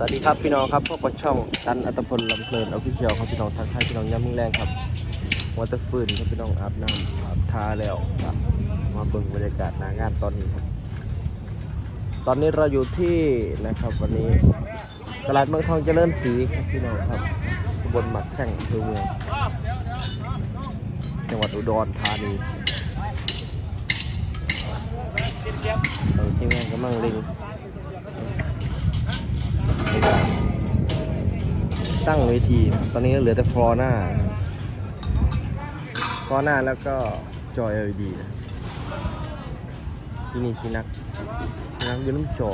สวัสดีครับพี่น้องครับพบกับช่องตันอัตพลลำเพลินเอาพี่เพียวครับพี่น้องทักทายพี่น้องย้ำมึงแรงครับวอเตอร์ฟืนครับพี่น้องอาบน้ำอาบทาแล้วครับมาเบิ่งบรรยากาศหนางานตอนนี้ครับ ตอนนี้เราอยู่ที่นะครับวันนี้ตลาดเมืองทองเจริญศรีครับพี่น้องครับตำบลหมักแข้งอำเภอเมืองจังหวัดอุดรธานีทาทีมงานกำลังเล็ง ตั้งเวที ตอนนี้เหลือแต่ฟลอร์หน้านะครับฟลอร์หน้าแล้วก็จอ LED ที่นี่ชินักชินักยืนน้ำจอ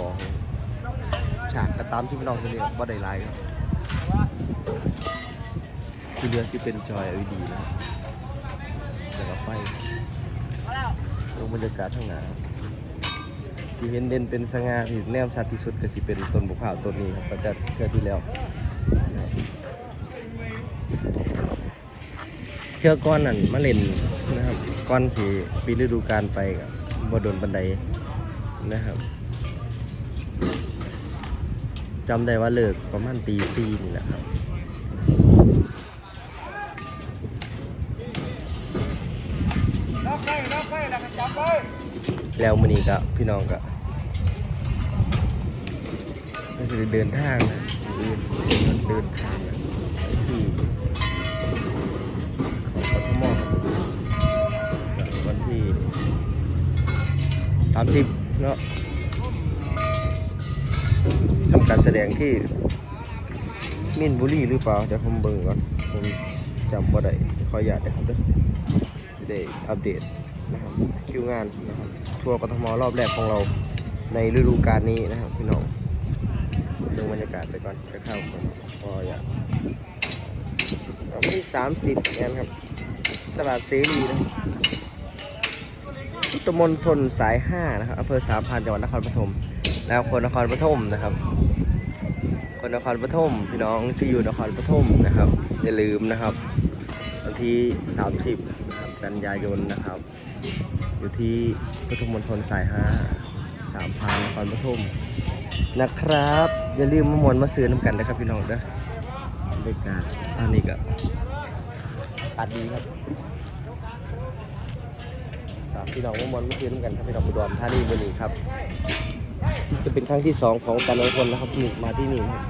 ฉากกระตามที่พี่น้องคนนี้ว่าได้ไลน์ครับที่เหลือสิเป็นจอ LED นะครับแล้วก็ไฟลงบรรยากาศข้างหน้าที่เห็นเด่นเป็นสง่าที่แนมชัดที่สุดก็สิเป็นต้นบุกขาวต้นนี้ครับก็จะเกิดที่แล้ว เชือกก้อนนั่นมาเล่นนะครับก้อนสีปีฤดูกาลไปกับบดนบันไดนะครับจำได้ว่าเลิกประมาณตีสี่นี่แหละครับแล้วก็จับไว้แล้วมื้อนี้ก็พี่น้องก็ก็คือเดินทางนะ เดินเดินทางนะไปที่ของกทมครับวันที่สามสิบเนาะทำการแสดงที่มินบุรีหรือเปล่า เดี๋ยวผมเบิ่งก่อน ผมจำว่าได้ขออนุญาตนะครับเด้อสิได้อัปเดตนะครับคิวงานนะครับทัวร์กทมรอบแรกของเราในฤดูกาลนี้นะครับพี่น้อง ดูบรรยากาศไปก่อนจะเข้าคนพออยากวันที่สามสิบเนี่ยนครับ ตลาดเสรีนะพุทธมณฑลสายห้านะครับอำเภอสามพันจังหวัดนครปฐมแล้วคนนครปฐมนะครับ คนนครปฐมพี่น้องที่อยู่นครปฐมนะครับ อย่าลืมนะครับวันที่ 30นะครับกันยายนนะครับ อยู่ที่พุทธมณฑลสาย5สามพันนครปฐมนะครับ อย่าลืมมามวนมาซื้อน้ำกันนะครับพี่น้องเด้อบรรยากาศตอนนี้ก็อาดดีครับครับพี่น้องมามวนมาซื้อน้ำกันครับพี่น้องอุดรธานีวันนี้ครับ จะเป็นครั้งที่สองของการลงทุนนะครับนี่มาที่นี่ครับ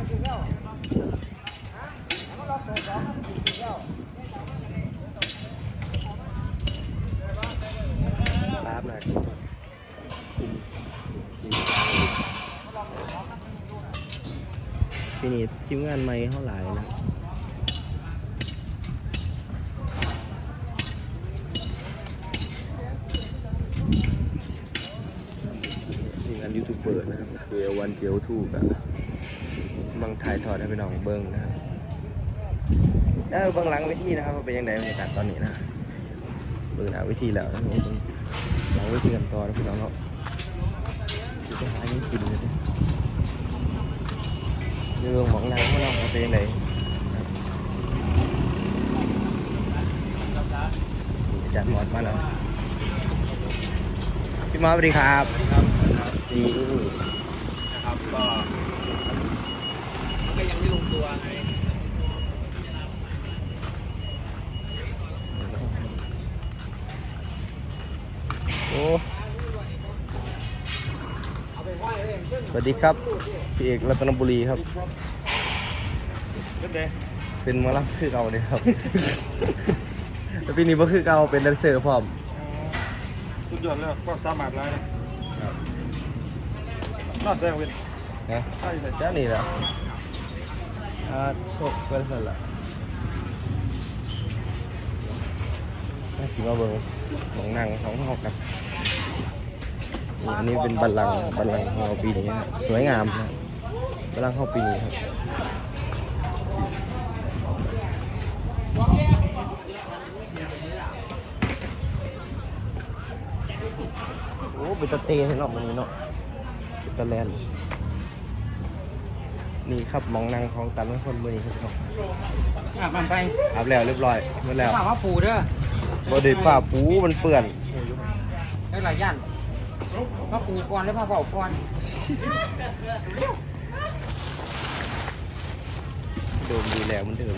ครับหน่อย ที่นี่ทีมงานใหม่เท่าไหร่นะทีมงานยูทูบเบอร์นะครับเจลวันเจลทูกับบังถ่ายทอดให้พี่น้องเบิ้งนะครับแล้วเบื้องหลังวิธีนะครับเป็นยังไงบรรยากาศตอนนี้นะเบื้องหน้าวิธีแล้วนะครับเบิ่งหลังวิธีกันต่อนะพี่น้องเนาะจะไปหายังกินเลย เด้อเรื่องของนางของเราว่าเป็นยังไงครับอาจารย์มอดมาแล้วพี่หมอสสวัสดีครับดีนะครับก็มันก็ยังไม่ลงตัวไง สวัสดีครับพี่เอกรัตนบุรีครับ เป็นไงเป็นหมอลำคือเก่าเลยครับ แล้วปีนี้ก็คือเก่าเป็นแดนเซอร์พร้อมสุดยอดเลยความสามารถเลยนะน่าแซงเว้ยนะใช่แต่จ้านี่แหละอ่าศกเป็นสันละน่าถือว่าเบิ้งหมองนั่งของเขาครับนี่ อันนี้เป็นบัลลังก์บัลลังก์ของเราปีนี้ครับสวยงามครับบัลลังก์ของปีนี้ครับโอ้เป็นตะเตให้เนาะมันนี้เนาะเป็นตะแลนนี่ครับหมองนางของตันไม่คนมือนี้ครับอะมันไปอาบแล้วเรียบร้อยหมดแล้วถามว่าปูเด้อบ่ได้ฝ้าปูมันเปื้อนได้หลายย่าน ว่าปูก่อนได้ผ้าเบาก่อนมดูแลเหมือนเดิม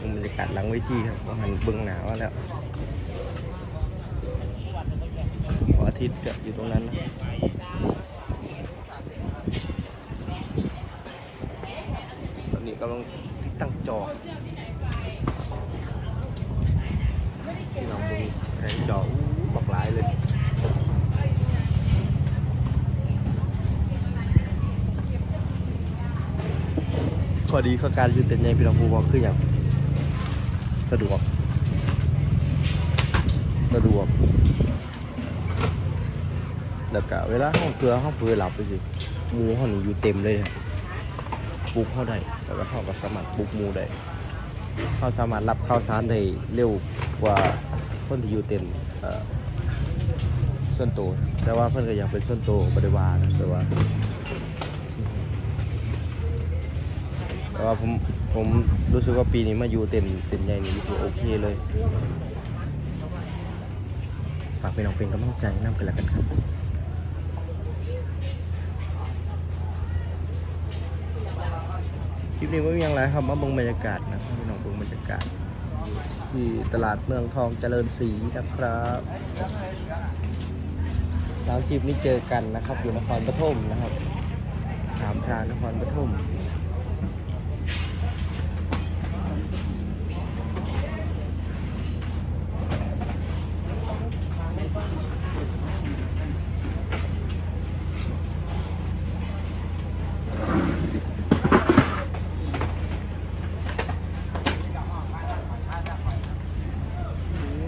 บรรยากาศหลังเวทีครับหันเบื้องหนาวแล้วพระอาทิตย์ก็อยู่ตรงนั้นนะตอนนี้กำลังตั้งจอ ที่น้องบุญแผงจออู้บักหลายเลยข้อดีข้อการยู่เต็นในพี่น้องผู้บอกคืออย่างสะดวก สะดวกแล้วก็เวลาห้องเกลือห้องเปลือหลับไปสิหมูห้องนี้อยู่เต็มเลยครับปลุกเข้าได้แล้วก็เข้ากับสามารถปลุกหมูได้ เขาสามารถรับข้าวสารได้เร็วกว่าคนที่อยู่เต็มส่วนตัวแต่ว่าเพื่อนก็ยังเป็นส่วนตัวบริวารนะแต่ว่า แต่ว่าผมผมรู้สึกว่าปีนี้มาอยู่เต็มเต็มใหญ่นี่คือโอเคเลยฝากเป็นน้องเป็นกำลังใจนำกันแล้วกันครับ ลิปนี้ไม่มีอย่างไรครับมาเบิ่งบรรยากาศนะครับพี่น้องเบิ่งบรรยากาศ ที่ตลาดเมืองทองเจริญศรีนะครับแล้วคลิปนี้เจอกันนะครับ อยู่นครปฐมนะครับสามพรานนครปฐม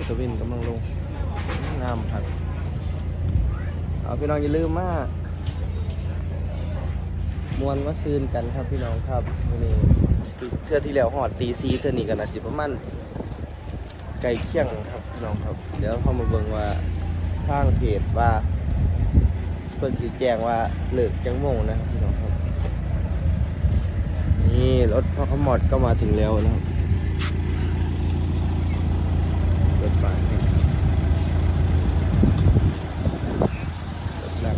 ตะวินกำลังลง งามครับ เอา พี่น้องอย่าลืมมากมวนมาซืนกันครับพี่น้องครับวันนี้เทือที่แล้วหอดตีซีเทือนี้กันนะสิประมาณไก่เคี่ยงครับพี่น้องครับ เดี๋ยวเข้ามาเบิ่งว่าทางเพจว่าเพิ่นสีแจงว่าเลิกจังโมงนะครับพี่น้องครับ นี่รถพ่อขมอดก็มาถึงแล้วนะครับ รถไฟครับรถนั่ง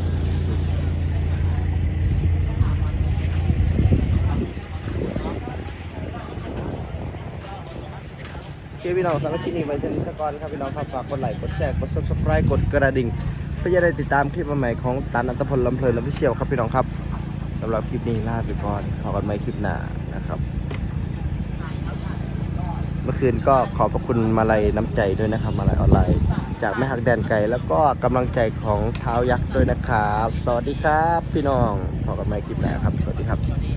โอเค พี่น้องสำหรับคลิปนี้ไว้เช่นนี้ก่อนครับพี่น้องครับฝากกดไลค์กดแชร์กด subscribe กดกระดิ่ง เพื่อจะได้ติดตามคลิปใหม่ๆของตันอัตพลลำเพลินลำพิเชียวครับพี่น้องครับสำหรับคลิปนี้ลาไปก่อนพบกันใหม่คลิปหน้านะครับ เมื่อคืนก็ขอบพระคุณมาลัยน้ำใจด้วยนะครับ มาลัยออนไลน์ จากแม่หักแดนไก่แล้วก็กำลังใจของเท้ายักษ์ด้วยนะครับ สวัสดีครับ พี่น้องพบกันใหม่คลิปหน้าครับ สวัสดีครับ